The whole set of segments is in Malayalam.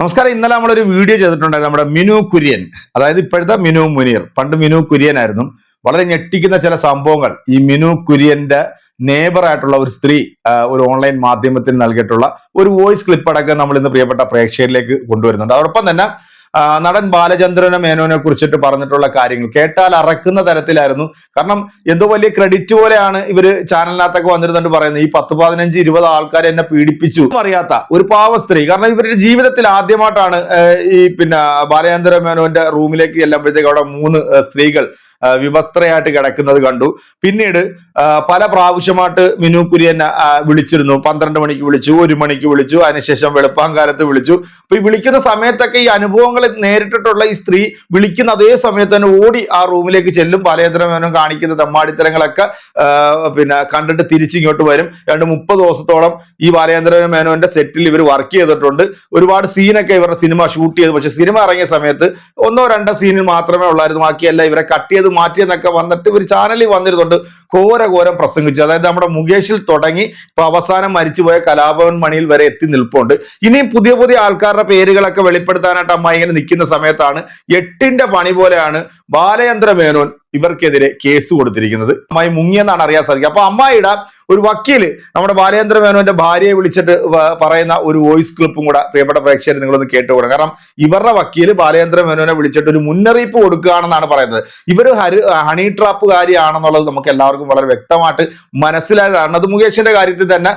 നമസ്കാരം. ഇന്നലെ നമ്മളൊരു വീഡിയോ ചെയ്തിട്ടുണ്ടായിരുന്നു. നമ്മുടെ മിനു കുര്യൻ. അതായത് ഇപ്പോഴത്തെ മിനു മുനീർ. പണ്ട് മിനു കുര്യൻ ആയിരുന്നു. വളരെ ഞെട്ടിക്കുന്ന ചില സംഭവങ്ങൾ ഈ മിനു കുര്യന്റെ നേബറായിട്ടുള്ള ഒരു സ്ത്രീ ഒരു ഓൺലൈൻ മാധ്യമത്തിന് നൽകിയിട്ടുള്ള ഒരു വോയിസ് ക്ലിപ്പ് അടക്കം നമ്മൾ ഇന്ന് പ്രിയപ്പെട്ട പ്രേക്ഷകരിലേക്ക് കൊണ്ടുവരുന്നുണ്ട്. അതോടൊപ്പം തന്നെ നടൻ ബാലചന്ദ്രന മേനോനെ കുറിച്ചിട്ട് പറഞ്ഞിട്ടുള്ള കാര്യങ്ങൾ. കേട്ടാൽ അറക്കുന്ന തരത്തിലായിരുന്നു. കാരണം എന്തോ വലിയ ക്രെഡിറ്റ് പോലെയാണ് ഇവർ ചാനലിനകത്തൊക്കെ വന്നിരുന്നുണ്ട് പറയുന്നത്. ഈ പത്ത് പതിനഞ്ച് ഇരുപത് ആൾക്കാർ എന്നെ പീഡിപ്പിച്ചു. അറിയാത്ത ഒരു പാവ സ്ത്രീ കാരണം ഇവരുടെ ജീവിതത്തിൽ ആദ്യമായിട്ടാണ് ഈ പിന്നെ ബാലചന്ദ്ര മേനോന്റെ റൂമിലേക്ക് ചെല്ലുമ്പോഴത്തേക്ക് അവിടെ മൂന്ന് സ്ത്രീകൾ വിവസ്ത്രയായിട്ട് കിടക്കുന്നത് കണ്ടു. പിന്നീട് പല പ്രാവശ്യമായിട്ട് മിനു കുര്യൻ വിളിച്ചിരുന്നു. പന്ത്രണ്ട് മണിക്ക് വിളിച്ചു ഒരു മണിക്ക് വിളിച്ചു അതിനുശേഷം വെളുപ്പാങ്കാലത്ത് വിളിച്ചു. അപ്പൊ ഈ വിളിക്കുന്ന സമയത്തൊക്കെ ഈ അനുഭവങ്ങൾ നേരിട്ടിട്ടുള്ള ഈ സ്ത്രീ വിളിക്കുന്ന അതേ സമയത്ത് തന്നെ ഓടി ആ റൂമിലേക്ക് ചെല്ലും. പലയത്തരമേനും കാണിക്കുന്ന തമ്മാടിത്തരങ്ങളൊക്കെ പിന്നെ കണ്ടിട്ട് തിരിച്ചിങ്ങോട്ട് വരും. രണ്ട് മുപ്പത് ദിവസത്തോളം ഈ ബാലചന്ദ്രൻ മേനോന്റെ സെറ്റിൽ ഇവർ വർക്ക് ചെയ്തിട്ടുണ്ട്. ഒരുപാട് സീനൊക്കെ ഇവരുടെ സിനിമ ഷൂട്ട് ചെയ്തു. പക്ഷെ സിനിമ ഇറങ്ങിയ സമയത്ത് ഒന്നോ രണ്ടോ സീനിൽ മാത്രമേ ഉള്ളായിരുന്നു. ബാക്കിയല്ല ഇവരെ കട്ട് ചെയ്ത് മാറ്റിയെന്നൊക്കെ വന്നിട്ട് ഇവർ ചാനലിൽ വന്നിരുന്നുണ്ട്. ഘോര ഘോരം പ്രസംഗിച്ചു. അതായത് നമ്മുടെ മുകേഷിൽ തുടങ്ങി ഇപ്പൊ അവസാനം മരിച്ചുപോയ കലാഭവൻ മണിയിൽ വരെ എത്തി നിൽപ്പുണ്ട്. ഇനിയും പുതിയ പുതിയ ആൾക്കാരുടെ പേരുകളൊക്കെ വെളിപ്പെടുത്താനായിട്ട് അമ്മ ഇങ്ങനെ നിൽക്കുന്ന സമയത്താണ് എട്ടിന്റെ പണി പോലെയാണ് ബാലചന്ദ്ര മേനോൻ ഇവർക്കെതിരെ കേസ് കൊടുത്തിരിക്കുന്നത്. അമ്മായി മുങ്ങിയെന്നാണ് അറിയാൻ സാധിക്കുക. അപ്പൊ അമ്മായിയുടെ ഒരു വക്കീൽ നമ്മുടെ ബാലേന്ദ്ര മേനോന്റെ ഭാര്യയെ വിളിച്ചിട്ട് പറയുന്ന ഒരു വോയിസ് ക്ലിപ്പും കൂടെ പ്രിയപ്പെട്ട പ്രേക്ഷകർ നിങ്ങളൊന്ന് കേട്ടുകൂടെ കാരണം ഇവരുടെ വക്കീൽ ബാലേന്ദ്ര മേനോനെ വിളിച്ചിട്ട് ഒരു മുന്നറിയിപ്പ് കൊടുക്കുകയാണെന്നാണ് പറയുന്നത്. ഇവർ ഹരി ഹണി ട്രാപ്പുകാരിയാണെന്നുള്ളത് നമുക്ക് എല്ലാവർക്കും വളരെ വ്യക്തമായിട്ട് മനസ്സിലായതാണ് അത് മുകേഷിന്റെ കാര്യത്തിൽ തന്നെ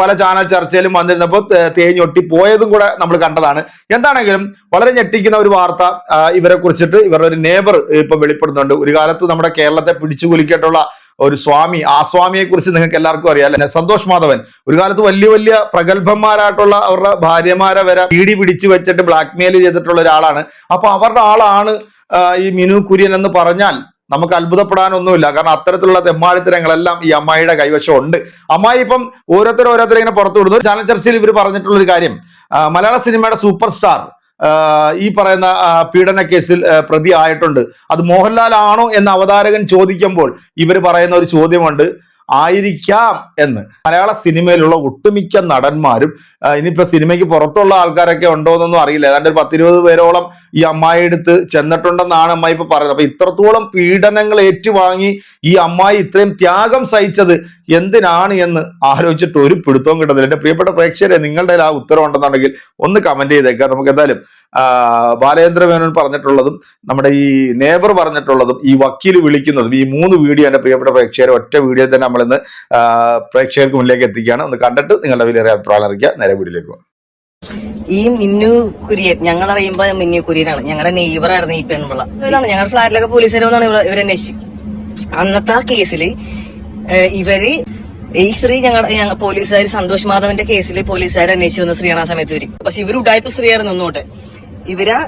പല ചാനൽ ചർച്ചയിലും വന്നിരുന്നപ്പോൾ തേഞ്ഞൊട്ടി പോയതും കൂടെ നമ്മൾ കണ്ടതാണ്. എന്താണെങ്കിലും വളരെ ഞെട്ടിക്കുന്ന ഒരു വാർത്ത ഇവരെ കുറിച്ചിട്ട് ഇവരുടെ ഒരു നേബർ ഇപ്പൊ വെളിപ്പെടുന്നുണ്ട്. ഒരു കാലത്ത് നമ്മുടെ കേരളത്തെ പിടിച്ചു കുലിക്കട്ടുള്ള ഒരു സ്വാമി ആ സ്വാമിയെ കുറിച്ച് നിങ്ങൾക്ക് എല്ലാവർക്കും അറിയാം അല്ലെ? സന്തോഷ് മാധവൻ. ഒരു കാലത്ത് വലിയ വലിയ പ്രഗത്ഭന്മാരായിട്ടുള്ള അവരുടെ ഭാര്യമാരെ വരെ പീടി പിടിച്ചു വെച്ചിട്ട് ബ്ലാക്ക് മെയിൽ ചെയ്തിട്ടുള്ള ഒരാളാണ്. അപ്പൊ അവരുടെ ആളാണ് ഈ മിനു കുര്യൻ എന്ന് പറഞ്ഞാൽ നമുക്ക് അത്ഭുതപ്പെടാനൊന്നുമില്ല. കാരണം അത്തരത്തിലുള്ള തെമ്മാടിത്തരങ്ങളെല്ലാം ഈ അമ്മായിയുടെ കൈവശം ഉണ്ട് അമ്മായി ഇപ്പം ഓരോരുത്തരും ഓരോരുത്തരും ഇങ്ങനെ പുറത്തു വിടുന്നു ചാനൽ ചർച്ചയിൽ ഇവർ പറഞ്ഞിട്ടുള്ള ഒരു കാര്യം മലയാള സിനിമയുടെ സൂപ്പർ സ്റ്റാർ ഈ പറയുന്ന പീഡന കേസിൽ പ്രതി ആയിട്ടുണ്ട് അത് മോഹൻലാൽ ആണോ എന്ന് അവതാരകൻ ചോദിക്കുമ്പോൾ ഇവർ പറയുന്ന ഒരു ചോദ്യമുണ്ട്. ആയിരിക്കാം എന്ന്. മലയാള സിനിമയിലുള്ള ഒട്ടുമിക്ക നടന്മാരും ഇനിയിപ്പോൾ ഇനിയിപ്പോ സിനിമയ്ക്ക് പുറത്തുള്ള ആൾക്കാരൊക്കെ ഉണ്ടോ എന്നൊന്നും അറിയില്ല. ഏതാണ്ട് ഒരു പത്തിരുപത് പേരോളം ഈ അമ്മായി എടുത്ത് ചെന്നിട്ടുണ്ടെന്നാണ് അമ്മായി ഇപ്പൊ പറയുന്നത്. അപ്പൊ ഇത്രത്തോളം പീഡനങ്ങൾ ഏറ്റുവാങ്ങി ഈ അമ്മായി ഇത്രയും ത്യാഗം സഹിച്ചത് എന്തിനാണ് എന്ന് ആലോചിച്ചിട്ട് ഒരു പിടുത്തവും കിട്ടുന്നില്ല. എന്റെ പ്രിയപ്പെട്ട പ്രേക്ഷകരെ നിങ്ങളുടെ ആ ഉത്തരം ഉണ്ടെന്നുണ്ടെങ്കിൽ ഒന്ന് കമന്റ് ചെയ്തേക്കാം നമുക്ക് എന്തായാലും ബാലേന്ദ്ര മേനോൻ പറഞ്ഞിട്ടുള്ളതും നമ്മുടെ ഈ നേബർ പറഞ്ഞിട്ടുള്ളതും ഈ വക്കീൽ വിളിക്കുന്നതും ഈ മൂന്ന് വീഡിയോ എന്റെ പ്രിയപ്പെട്ട പ്രേക്ഷകരെ ഒറ്റ വീഡിയോ തന്നെ നമ്മളിന്ന് ഇന്ന് പ്രേക്ഷകർക്ക് മുന്നിലേക്ക് എത്തിക്കുകയാണ്. ഒന്ന് കണ്ടിട്ട് നിങ്ങളുടെ വലിയ അഭിപ്രായം അറിയിക്കുക. നേരെ വീട്ടിലേക്ക് പോകാം. ഈ മിന്നു കുര്യൻ ഞങ്ങൾ അറിയുമ്പോ മിന്നു കുര്യനാണ്. ഞങ്ങളുടെ നെയ്ബർ ആയിരുന്നു ഈ പെൺപിള്ള. ഇതാണ് ഞങ്ങളുടെ ഫ്ലാറ്റിലൊക്കെ പോലീസ് വരുമെന്നാണ് ഇവർ അന്വേഷിച്ചു. അന്നത്തെ ആ കേസിൽ ഇവർ ഈ സ്ത്രീ ഞങ്ങളുടെ പോലീസുകാർ സന്തോഷ് മാധവന്റെ കേസിൽ പോലീസുകാർ അന്വേഷിച്ചു വന്ന സ്ത്രീയാണ് ആ സമയത്ത് ഇവർ. പക്ഷെ ഇവർ ഉടായ്പ സ്ത്രീയായിരുന്നു നിന്നോട്ടെ ഇവരാ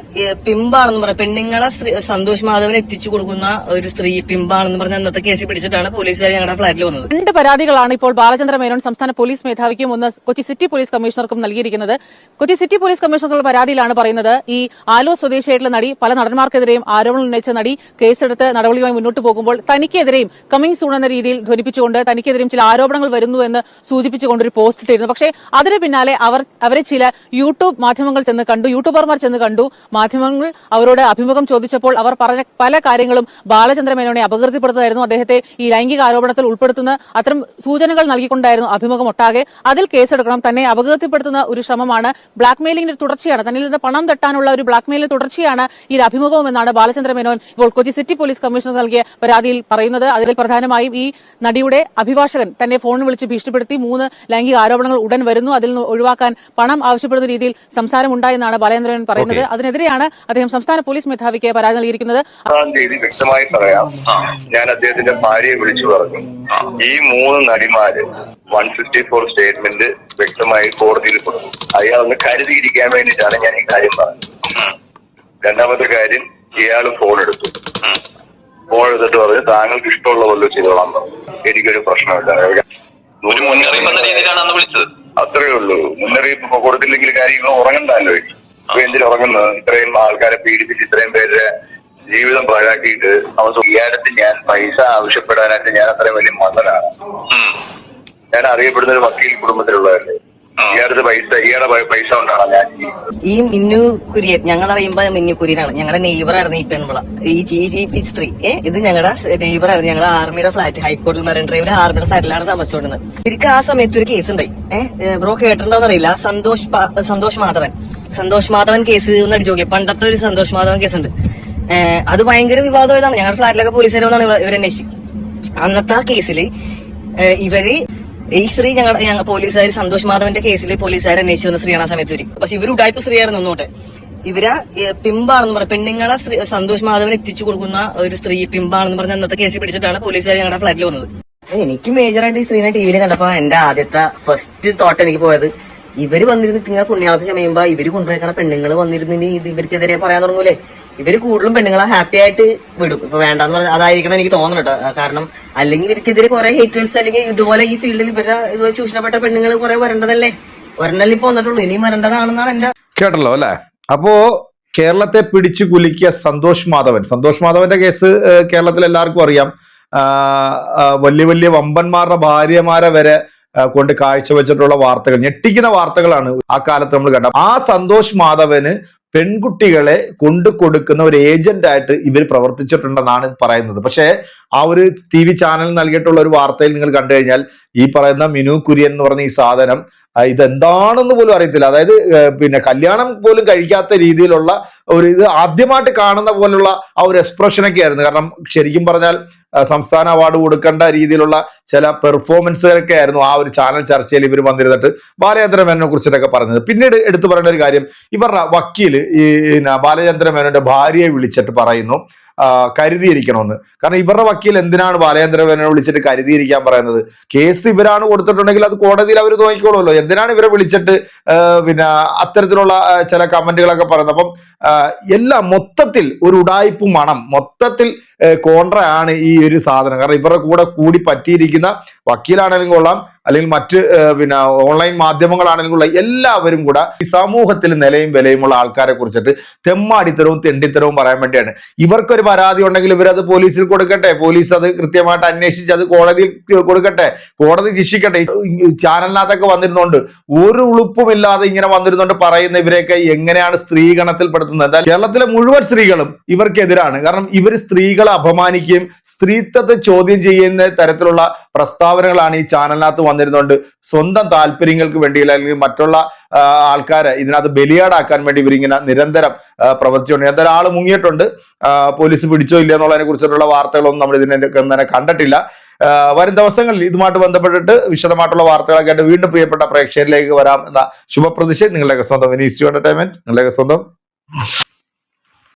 പിമ്പാണെന്ന് പറഞ്ഞ പെണ്ണുങ്ങളെ സന്തോഷ് മാധവൻ എത്തിച്ചു കൊടുക്കുന്ന ഒരു സ്ത്രീ പിമ്പാണെന്ന് പറഞ്ഞ അന്നത്തെ കേസിൽ പിടിച്ചിട്ടാണ് പോലീസുകാർ ഞങ്ങളുടെ ഫ്ലാറ്റിൽ വന്നത്. രണ്ട് പരാതികളാണ് ഇപ്പോൾ ബാലചന്ദ്ര മേനോൻ സംസ്ഥാന പോലീസ് മേധാവിക്കും ഒന്ന് കൊച്ചി സിറ്റി പോലീസ് കമ്മീഷണർക്കും നൽകിയിരിക്കുന്നത്. കൊച്ചി സിറ്റി പോലീസ് കമ്മീഷണറുടെ പരാതിയിലാണ് പറയുന്നത് ഈ ആലോ സ്വദേശിയായിട്ടുള്ള നടി പല നടന്മാർക്കെതിരെയും ആരോപണം ഉന്നയിച്ച നടി കേസെടുത്ത് നടപടിയുമായി മുന്നോട്ട് പോകുമ്പോൾ തനിക്കെതിരെയും കമ്മിങ് സൂൺ എന്ന രീതിയിൽ ധ്വനിപ്പിച്ചുകൊണ്ട് തനിക്കെതിരെയും ചില ആരോപണങ്ങൾ വരുന്നു എന്ന് സൂചിപ്പിച്ചുകൊണ്ട് ഒരു പോസ്റ്റ് ഇട്ടിരുന്നു. പക്ഷേ അതിന് പിന്നാലെ അവർ അവരെ ചില യൂട്യൂബ് മാധ്യമങ്ങൾ ചെന്ന് കണ്ടു യൂട്യൂബർമാർ ചെന്ന് കണ്ടു. മാധ്യമങ്ങൾ അവരോട് അഭിമുഖം ചോദിച്ചപ്പോൾ അവർ പറഞ്ഞ പല കാര്യങ്ങളും ബാലചന്ദ്ര മേനോനെ അപകീർത്തിപ്പെടുത്തുന്നതായിരുന്നു അദ്ദേഹത്തെ ഈ ലൈംഗിക ആരോപണത്തിൽ ഉൾപ്പെടുത്തുന്ന അത്തരം സൂചനകൾ നൽകിക്കൊണ്ടായിരുന്നു അഭിമുഖം ഒട്ടാകെ അതിൽ കേസെടുക്കണം. തന്നെ അപകീർത്തിപ്പെടുത്തുന്ന ഒരു ശ്രമമാണ് ബ്ലാക്ക് മെയിലിംഗിന്റെ തുടർച്ചയാണ്. തന്നിൽ നിന്ന് പണം തട്ടാനുള്ള ഒരു ബ്ലാക്ക് മെയിലിന്റെ തുടർച്ചയാണ് ഈ അഭിമുഖം എന്നാണ് ബാലചന്ദ്ര മേനോൻ ഇപ്പോൾ കൊച്ചി സിറ്റി പോലീസ് കമ്മീഷണർ നൽകിയ പരാതിയിൽ പറയുന്നത്. അതിൽ പ്രധാനമായും ഈ നടിയുടെ അഭിഭാഷകൻ തന്നെ ഫോണിൽ വിളിച്ച് ഭീഷണിപ്പെടുത്തി മൂന്ന് ലൈംഗിക ആരോപണങ്ങൾ ഉടൻ വരുന്നു. അതിൽ നിന്ന് ഒഴിവാക്കാൻ പണം ആവശ്യപ്പെടുന്ന രീതിയിൽ സംസാരമുണ്ടായെന്നാണ് ബാലേന്ദ്രൻ പറയുന്നത്. അതിനെതിരെയാണ് അദ്ദേഹം സംസ്ഥാന പോലീസ് മേധാവിക്ക് പരാതി നൽകിയിരിക്കുന്നത്. തീയതി വ്യക്തമായി പറയാം. ഞാൻ അദ്ദേഹത്തിന്റെ ഭാര്യയെ വിളിച്ചു പറഞ്ഞു. ഈ മൂന്ന് നടിമാര് വൺ ഫിഫ്റ്റി ഫോർ സ്റ്റേറ്റ്മെന്റ് വ്യക്തമായി കോടതിയിൽ കൊടുത്തു. അയാൾ ഒന്ന് കരുതിയിരിക്കാൻ വേണ്ടിയിട്ടാണ് ഞാൻ ഈ കാര്യം പറഞ്ഞത്. രണ്ടാമത്തെ കാര്യം ഇയാൾ ഫോൺ എടുത്തു. ഫോൺ എടുത്തിട്ട് പറഞ്ഞു താങ്കൾക്ക് ഇഷ്ടമുള്ള പോലെ ചെയ്തോളാം പറഞ്ഞു എനിക്കൊരു പ്രശ്നമില്ല. മുന്നറിയിപ്പ് രീതിയിലാണ് അന്ന് വിളിച്ചത്. അത്രേ ഉള്ളൂ. മുന്നറിയിപ്പ് കൊടുത്തില്ലെങ്കിൽ കാര്യങ്ങൾ ഉറങ്ങണ്ടല്ലോ എന്തിനു ഉറങ്ങുന്നത്? ഇത്രയും ആൾക്കാരെ പീഡിപ്പിച്ച് ഇത്രയും പേരുടെ ജീവിതം പാഴാക്കിയിട്ട് അവൻ ഇയാളത്ത് ഞാൻ പൈസ ആവശ്യപ്പെടാനായിട്ട് ഞാൻ അത്രയും വലിയ മതനാണ്. ഞാൻ അറിയപ്പെടുന്ന ഒരു വക്കീൽ കുടുംബത്തിലുള്ളതല്ലേ ഇയാളുടെ പൈസ ഇയാളുടെ പൈസ കൊണ്ടാണ് ഞാൻ ഈ മിന്നു കുര്യൻ ഞങ്ങൾ അറിയുമ്പോ മിന്നു കുര്യനാണ്. ഞങ്ങളുടെ നെയ്ബർ ആയിരുന്നു ഈ പെൺപിള ഈ ഈ ജി പി സ്ത്രീ. ഏ ഇത് ഞങ്ങളുടെ നെയ്ബർ ആയിരുന്നു. ഞങ്ങളുടെ ആർമിയുടെ ഫ്ലാറ്റ് ഹൈക്കോടതി മറൈൻ ഡ്രൈവിലെ ആർമിയുടെ ഫ്ലാറ്റിലാണ് താമസിച്ചുകൊണ്ടിരുന്നത് ഇവർക്ക് ആ സമയത്ത് ഒരു കേസ് ഉണ്ടായി. ഏഹ് ബ്രോ കേട്ടിട്ടുണ്ടോന്നറിയില്ല. സന്തോഷ് സന്തോഷ് മാധവൻ. സന്തോഷ് മാധവൻ കേസ് എന്ന് അടിച്ചു നോക്കിയ പണ്ടത്തെ ഒരു സന്തോഷ് മാധവൻ കേസ് ഉണ്ട് അത് ഭയങ്കര വിവാദമായതാണ് ഞങ്ങളുടെ ഫ്ലാറ്റിലൊക്കെ പോലീസ് വരുമെന്നാണ് ഇവർ അന്വേഷിച്ചു അന്നത്തെ ആ കേസിൽ ഇവർ ഈ സ്ത്രീ ഞങ്ങളുടെ പോലീസുകാർ സന്തോഷ് മാധവന്റെ കേസിൽ പോലീസുകാർ അന്വേഷിച്ചു വന്ന സ്ത്രീയാണ് ആ സമയത്ത് ഇവർ. പക്ഷെ ഇവർ ഉടായ്പ സ്ത്രീയായിരുന്നു ഒന്നോട്ടെ ഇവരാ പിമ്പാണെന്ന് പറഞ്ഞ പെണ്ണുങ്ങളെ സന്തോഷ് മാധവൻ എത്തിച്ചു കൊടുക്കുന്ന ഒരു സ്ത്രീ പിമ്പാണെന്ന് പറഞ്ഞ അന്നത്തെ കേസിൽ പിടിച്ചിട്ടാണ് പോലീസുകാർ ഞങ്ങളുടെ ഫ്ലാറ്റിൽ വന്നത്. എനിക്ക് മേജറായിട്ട് ഈ സ്ത്രീനെ ടി വിയിൽ കണ്ടപ്പോ എന്റെ ആദ്യത്തെ ഫസ്റ്റ് തോട്ട് എനിക്ക് പോയത് ഇവർ വന്നിരുന്ന് ഇങ്ങനെ പുണ്യാളത്ത് ചമയുമ്പോ ഇവർ കൊണ്ടുപോയിക്കണ പെണ്ണുങ്ങൾ വന്നിരുന്നിന് ഇത് ഇവർക്കെതിരെ പറയാൻ തുടങ്ങൂലേ? ഇവർ കൂടുതലും പെണ്ണുങ്ങളെ ഹാപ്പി ആയിട്ട് വിടും. ഇപ്പൊ വേണ്ടെന്ന് പറഞ്ഞാൽ അതായിരിക്കണം എനിക്ക് തോന്നുന്നു കേട്ടോ കാരണം അല്ലെങ്കിൽ ഇവർക്കെതിരെ കുറെ ഹേറ്റേഴ്സ് അല്ലെങ്കിൽ ഇതുപോലെ ഈ ഫീൽഡിൽ ഇവരുടെ ഇതുപോലെ ചൂഷണപ്പെട്ട പെണ്ണുങ്ങൾ കുറെ വരേണ്ടതല്ലേ? ഒരെണ്ണല്ലേ ഇപ്പൊ വന്നിട്ടുള്ളൂ. ഇനിയും വരേണ്ടതാണെന്നാണ് എന്റെ കേട്ടല്ലോ അല്ലെ? അപ്പോ കേരളത്തെ പിടിച്ചു കുലുക്കിയ സന്തോഷ് മാധവൻ. സന്തോഷ് മാധവന്റെ കേസ് കേരളത്തിൽ എല്ലാവർക്കും അറിയാം. വലിയ വലിയ വമ്പന്മാരുടെ ഭാര്യമാരെ വരെ കൊണ്ട് കാഴ്ചവെച്ചിട്ടുള്ള വാർത്തകൾ ഞെട്ടിക്കുന്ന വാർത്തകളാണ് ആ കാലത്ത് നമ്മൾ കണ്ട. ആ സന്തോഷ് മാധവന് പെൺകുട്ടികളെ കൊണ്ടു കൊടുക്കുന്ന ഒരു ഏജന്റ് ആയിട്ട് ഇവർ പ്രവർത്തിച്ചിട്ടുണ്ടെന്നാണ് പറയുന്നത്. പക്ഷേ ആ ഒരു ടി വി ചാനൽ നൽകിയിട്ടുള്ള ഒരു വാർത്തയിൽ നിങ്ങൾ കണ്ടു കഴിഞ്ഞാൽ ഈ പറയുന്ന മിനു കുര്യൻ എന്ന് പറഞ്ഞ ഈ സാധനം ഇതെന്താണെന്ന് പോലും അറിയത്തില്ല. അതായത് പിന്നെ കല്യാണം പോലും കഴിക്കാത്ത രീതിയിലുള്ള ഒരു ഇത് ആദ്യമായിട്ട് കാണുന്ന പോലുള്ള ആ ഒരു എക്സ്പ്രഷനൊക്കെ ആയിരുന്നു. കാരണം ശരിക്കും പറഞ്ഞാൽ സംസ്ഥാന അവാർഡ് കൊടുക്കേണ്ട രീതിയിലുള്ള ചില പെർഫോമൻസുകളൊക്കെ ആയിരുന്നു ആ ഒരു ചാനൽ ചർച്ചയിൽ ഇവർ വന്നിരുന്നിട്ട് ബാലചന്ദ്ര മേനോനെ കുറിച്ചിട്ടൊക്കെ പറഞ്ഞത്. പിന്നീട് എടുത്തു പറയേണ്ട ഒരു കാര്യം ഇവരുടെ വക്കീൽ ഈ ബാലചന്ദ്ര മേനോന്റെ ഭാര്യയെ വിളിച്ചിട്ട് പറയുന്നു. കരുതിയിരിക്കണമെന്ന്. കാരണം ഇവരുടെ വക്കീൽ എന്തിനാണ് ബാലചന്ദ്ര മേനോനെ വിളിച്ചിട്ട് കരുതിയിരിക്കാൻ പറയുന്നത്? കേസ് ഇവരാണ് കൊടുത്തിട്ടുണ്ടെങ്കിൽ അത് കോടതിയിൽ അവർ നോക്കിക്കോളുമല്ലോ. എന്തിനാണ് ഇവരെ വിളിച്ചിട്ട് പിന്നെ അത്തരത്തിലുള്ള ചില കമന്റുകളൊക്കെ പറയുന്നത്? അപ്പം എല്ലാം മൊത്തത്തിൽ ഒരു ഉടായ്പ മണം. മൊത്തത്തിൽ കോൺട്ര ആണ് ഈ ഒരു സാധനം. കാരണം ഇവരുടെ കൂടെ കൂടി പറ്റിയിരിക്കുന്ന വക്കീലാണെങ്കിലും കൊള്ളാം അല്ലെങ്കിൽ മറ്റ് പിന്നെ ഓൺലൈൻ മാധ്യമങ്ങളാണെങ്കിലുള്ള എല്ലാവരും കൂടെ ഈ സമൂഹത്തിൽ നിലയും വിലയുമുള്ള ആൾക്കാരെ കുറിച്ചിട്ട് തെമ്മാടിത്തരവും തെണ്ടിത്തരവും പറയാൻ വേണ്ടിയാണ്. ഇവർക്കൊരു പരാതി ഉണ്ടെങ്കിൽ ഇവരത് പോലീസിൽ കൊടുക്കട്ടെ. പോലീസ് അത് കൃത്യമായിട്ട് അന്വേഷിച്ച് അത് കോടതിയിൽ കൊടുക്കട്ടെ. കോടതി ശിക്ഷിക്കട്ടെ. ചാനലിനകത്തൊക്കെ വന്നിരുന്നോണ്ട് ഒരു ഉളുപ്പുമില്ലാതെ ഇങ്ങനെ വന്നിരുന്നോണ്ട് പറയുന്ന ഇവരെയൊക്കെ എങ്ങനെയാണ് സ്ത്രീഗണത്തിൽ പെടുത്തുന്നത് എന്തായാലും കേരളത്തിലെ മുഴുവൻ സ്ത്രീകളും ഇവർക്കെതിരാണ്. കാരണം ഇവർ സ്ത്രീകളെ അപമാനിക്കുകയും സ്ത്രീത്വത്തെ ചോദ്യം ചെയ്യുന്ന തരത്തിലുള്ള പ്രസ്താവനകളാണ് ഈ ചാനലിനകത്ത് വന്നിരുന്നുകൊണ്ട് സ്വന്തം താല്പര്യങ്ങൾക്ക് വേണ്ടി അല്ലെങ്കിൽ മറ്റുള്ള ആൾക്കാരെ ഇതിനകത്ത് ബലിയാടാക്കാൻ വേണ്ടി ഇവരിങ്ങനെ നിരന്തരം പ്രവർത്തിച്ചുകൊണ്ട് എന്തായാലും ആൾ മുങ്ങിയിട്ടുണ്ട് പോലീസ് പിടിച്ചോ ഇല്ല എന്നുള്ളതിനെ കുറിച്ചിട്ടുള്ള വാർത്തകളൊന്നും നമ്മൾ ഇതിനെ തന്നെ കണ്ടിട്ടില്ല. വരും ദിവസങ്ങളിൽ ഇതുമായിട്ട് ബന്ധപ്പെട്ടിട്ട് വിശദമായിട്ടുള്ള വാർത്തകളൊക്കെ ആയിട്ട് വീണ്ടും പ്രിയപ്പെട്ട പ്രേക്ഷകരിലേക്ക് വരാം എന്ന ശുഭപ്രതിഷേധം നിങ്ങളുടെയൊക്കെ സ്വന്തം ഇനി ഇസ്റ്റു എന്റർടൈൻമെന്റ് നിങ്ങളുടെയൊക്കെ സ്വന്തം